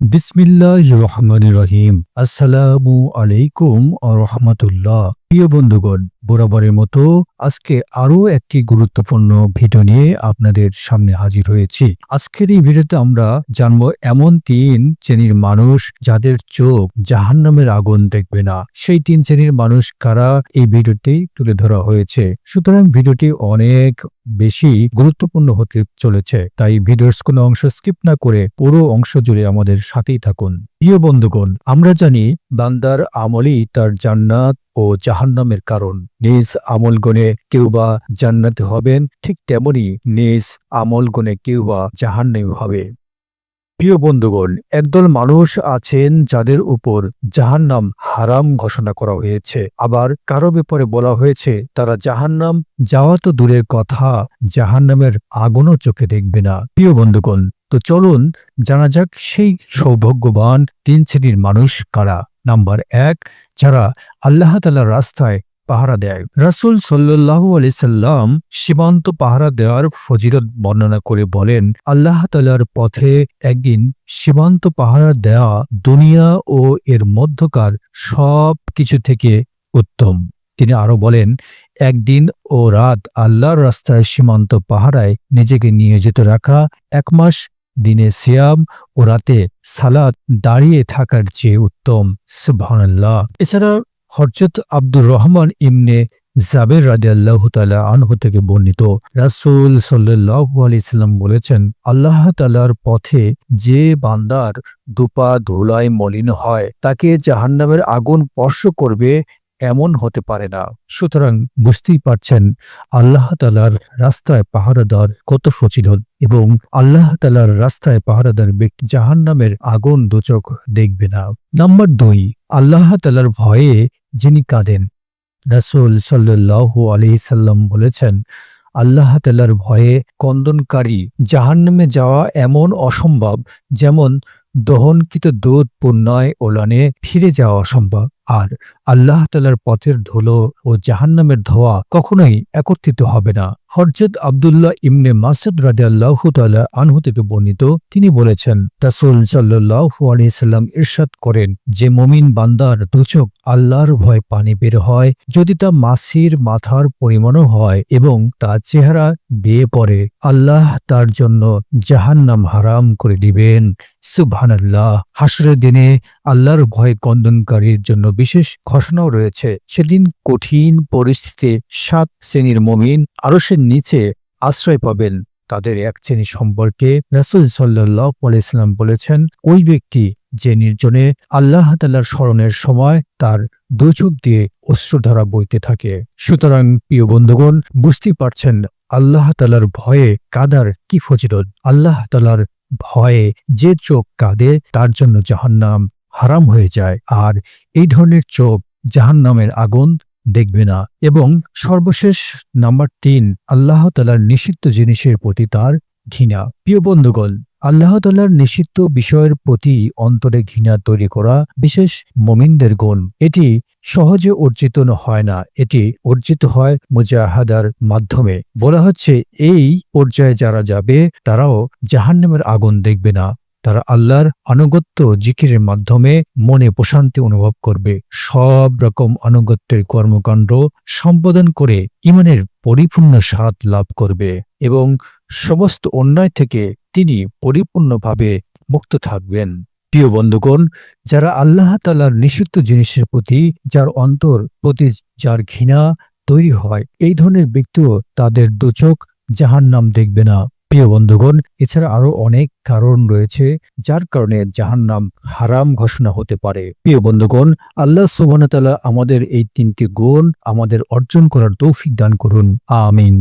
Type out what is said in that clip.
বিসমিল্লাহ রহমান রহিম। আসসালামু আলাইকুম রহমতুল্লাহ। প্রিয় বন্ধুগণ, বরাবরের মতো আজকে আরও একটি গুরুত্বপূর্ণ ভিডিও নিয়ে আপনাদের সামনে হাজির হয়েছি। আজকের এই ভিডিওতে আমরা জানব এমন তিন শ্রেণির মানুষ যাদের চোখ জাহান্নামের আগুন দেখবে না। সেই তিন শ্রেণির মানুষ কারা? এই ভিডিওটি তুলে ধরা হয়েছে। সুতরাং ভিডিওটি অনেক বেশি গুরুত্বপূর্ণ হতে চলেছে। তাই ভিডিওস কোনো অংশ স্কিপ না করে পুরো অংশ জুড়ে আমাদের সাথেই থাকুন। প্রিয় বন্ধুগণ, আমরা জানি বান্দার আমলই তার জান্নাত ও জাহান্নামের কারণ। নিজ আমল গুণে কেউ বা জান্নাত হবেন, ঠিক তেমনি নিজ আমল গুণে কেউ বা জাহান্নামে হবে। প্রিয় বন্ধুগণ, একদল মানুষ আছেন যাদের উপর জাহান্নাম হারাম ঘোষণা করা হয়েছে। আবার কারও ব্যাপারে বলা হয়েছে, তারা জাহান্নাম যাওয়া তো দূরের কথা, জাহান্নামের আগুনও চোখে দেখবে না। প্রিয় বন্ধুগণ, তো চলুন জানা যাক সেই সৌভাগ্যবান তিন শ্রেণির মানুষ কারা। নাম্বার এক, যারা আল্লাহ তালার রাস্তায় পাহারা দেয়। রাসুল সাল্লু সাল্লাম সীমান্ত পাহারা দেওয়ার ফজিরত বর্ণনা করে বলেন, আল্লাহ তালার পথে একদিন সীমান্ত পাহারা দেওয়া দুনিয়া ও এর মধ্যকার সব কিছু থেকে উত্তম। তিনি আরও বলেন, একদিন ও রাত আল্লাহর রাস্তায় সীমান্ত পাহারায় নিজেকে নিয়োজিত রাখা, এক মাস দিনে সিয়াম ও রাতে সালাদ দাঁড়িয়ে থাকার চেয়ে উত্তম। সুবহানাল্লাহ। এছাড়া হরজত আব্দুর রহমান ইমনে জাবের রাদে আল্লাহ তালা আনহু থেকে বর্ণিত। রাসুল সাল্লাহ আলাইসাল্লাম বলেছেন, আল্লাহ তালার পথে যে বান্দার দুপা ধুলায় মলিন হয়, তাকে জাহান্নামের আগুন স্পর্শ করবে এমন হতে পারে না। সুতরাং বুঝতেই পারছেন, আল্লাহ তালার রাস্তায় পাহারাদার কত ফচিলত এবং আল্লাহ তালার রাস্তায় পাহারাদার ব্যক্তি জাহান্নামের আগুন দোচক দেখবে না। নাম্বার দুই, আল্লাহ তালার ভয়ে যিনি কাঁদেন। রাসুল সাল্লু আলহিসাল্লাম বলেছেন, আল্লাহ তালার ভয়ে কন্দনকারী জাহান্নামে যাওয়া এমন অসম্ভব যেমন দহনকৃত দুধ পুণ্যয় ওলানে ফিরে যাওয়া অসম্ভব। আর আল্লাহ তালার পথের ধুলো ও জাহান্নামের ধোয়া কখনোই একত্রিত হবে না। হরজত আবদুল্লাহ ইমনে মাসুদ রাজে আল্লাহ তাল্লাহ আনহু থেকে বর্ণিত তিনি বলেছেন, রাসুল সাল্লাহু আলিয়াল্লাম ইরশাদ করেন যে মমিন বান্দার দুচোখ আল্লাহর ভয় পানি বের হয়, যদি তা মাসির মাথার পরিমাণও হয় এবং তার চেহারা বেয়ে পড়ে, আল্লাহ তার জন্য জাহান্নাম হারাম করে দিবেন। সুবহানাল্লাহ। হাসরের দিনে আল্লাহর ভয় কন্দনকারীর জন্য বিশেষ ঘোষণাও রয়েছে। সেদিন কঠিন পরিস্থিতিতে সাত শ্রেণির মমিন আরসের নিচে আশ্রয় পাবেন। তাদের এক শ্রেণি সম্পর্কে রাসুল সাল্লাহ আলাইসাল্লাম বলেছেন, ওই ব্যক্তি যে নির্জনে আল্লাহ তাল্লার স্মরণের সময় তার দুচোখ দিয়ে অশ্রুধারা বইতে থাকে। সুতরাং প্রিয় বন্ধুগণ, বুঝতেই পারছেন আল্লাহ তালার ভয়ে কাদার কি ফজিলত। আল্লাহ তালার ভয়ে যে চোখ কাঁদে, তার জন্য জাহান্নাম। হারাম হয়ে যায়। আর এই ধরনের চোখ জাহান্নামের আগুন দেখবে না। এবং সর্বশেষ নাম্বার তিন, আল্লাহ তালার নিষিদ্ধ জিনিসের প্রতি তার ঘৃণা। প্রিয় বন্ধুগণ, আল্লাহ তালার নিষিদ্ধ বিষয়ের প্রতি অন্তরে ঘৃণা তৈরি করা বিশেষ মমিনদের গুণ। এটি সহজে অর্জিত হয় না। এটি অর্জিত হয় মুজাহাদার মাধ্যমে। বলা হচ্ছে, এই পর্যায়ে যারা যাবে, তারাও জাহান্নামের আগুন দেখবে না। তারা আল্লাহর আনুগত্য জিকিরের মাধ্যমে মনে প্রশান্তি অনুভব করবে। সব রকম আনুগত্যের কর্মকাণ্ড সম্পাদন করে ইমানের পরিপূর্ণ স্বাদ লাভ করবে এবং সমস্ত অন্যায় থেকে তিনি পরিপূর্ণভাবে মুক্ত থাকবেন। প্রিয় বন্ধুগণ, যারা আল্লাহ তালার নিষিদ্ধ জিনিসের প্রতি, যার অন্তর প্রতি যার ঘৃণা তৈরি হয়, এই ধরনের ব্যক্তিও তাদের দুচোখ জাহান নাম দেখবে না। প্রিয় বন্ধুগণ, এছাড়া আরও অনেক কারণ রয়েছে যার কারণে জাহান নাম হারাম ঘোষণা হতে পারে। প্রিয় বন্ধুগণ, আল্লাহ সুবহানাহু আমাদের এই তিনটি গুণ আমাদের অর্জন করার তৌফিক দান করুন। আমিন।